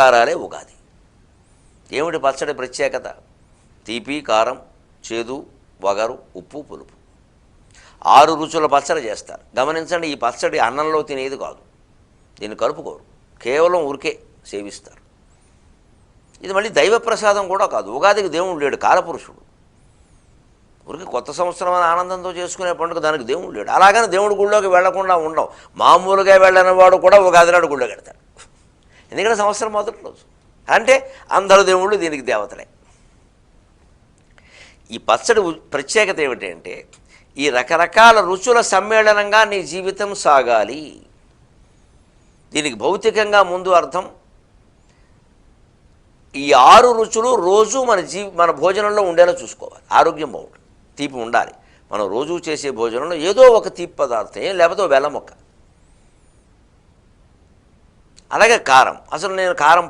కారాలే ఉగాది. ఏమిటి పచ్చడి ప్రత్యేకత? తీపి కారం చేదు వగరు ఉప్పు పులుపు. ఆరు రుచుల పచ్చడి చేస్తారు. గమనించండి ఈ పచ్చడి అన్నంలో తినేది కాదు. దీన్ని కలుపుకోరు. కేవలం ఉరికే సేవిస్తారు. ఇది మళ్ళీ దైవ ప్రసాదం కూడా కాదు. ఉగాదికి దేవుడు లేడు కాలపురుషుడు. ఉరికి కొత్త సంవత్సరం అని ఆనందంతో చేసుకునే పండుగ దానికి దేవుడు లేడు. అలాగని దేవుడి గుళ్ళోకి వెళ్ళకుండా ఉండవు. మామూలుగా వెళ్ళని వాడు కూడా ఉగాది నాడు గుళ్ళో కడతాడు ఎందుకంటే సంవత్సరం మొదటి రోజు. అంటే అందరు దేవుళ్ళు దీనికి దేవతలే. ఈ పచ్చడి ప్రత్యేకత ఏమిటంటే ఈ రకరకాల రుచుల సమ్మేళనంగా నీ జీవితం సాగాలి. దీనికి భౌతికంగా ముందు అర్థం ఈ ఆరు రుచులు రోజు మన జీ మన భోజనంలో ఉండేలా చూసుకోవాలి. ఆరోగ్యం బాగుంటుంది తీపి ఉండాలి. మనం రోజు చేసే భోజనంలో ఏదో ఒక తీపి పదార్థం లేకపోతే వెల్లముక్క బెల్లం మొక్క అలాగే కారం. అసలు నేను కారం